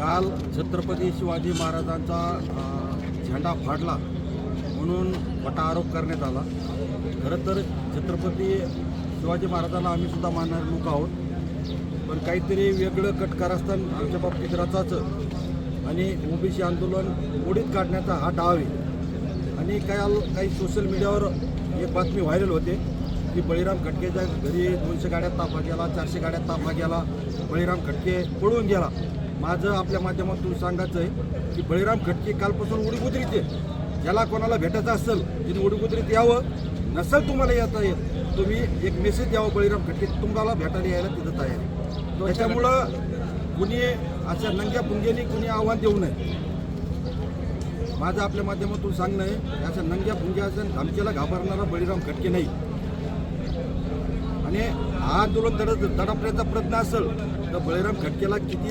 काल छत्रपती शिवाजी महाराजांचा झेंडा फाडला म्हणून मोठा आरोप करण्यात आला. खरं तर छत्रपती शिवाजी महाराजांना आम्ही सुद्धा मानणारे लोक आहोत. पण काहीतरी वेगळं कट कारस्थान आमच्या बाबतीत रचाचं आणि ओबीसी आंदोलन मोडीत काढण्याचा हा डाव आहे. आणि काही काही सोशल मीडियावर एक बातमी व्हायरल होते की बळीराम खटकेच्या घरी दोनशे गाड्यात ताफा गेला चारशे गाड्यात ताफा गेला बळीराम खटके पळून गेला. माझं आपल्या माध्यमातून सांगायचं आहे की बळीराम खटके कालपासून उडीगुजरीत आहे ज्याला कोणाला भेटायचं असेल तिने उडीगुजरीत यावं. नसेल तुम्हाला येता येत तुम्ही एक मेसेज द्यावं बळीराम खटके तुम्हाला भेटायला यायला तिथं तयार आहे. त्याच्यामुळं कुणी अशा नंग्या पुंग्यानी कुणी आव्हान देऊ नये. माझं आपल्या माध्यमातून सांगणं आहे अशा नंग्या पुंग्या असेल धमकीला घाबरणारा बळीराम खटके नाही. आणि हा आंदोलन दड दडपण्याचा प्रयत्न असेल तर बळीराम खटकेला किती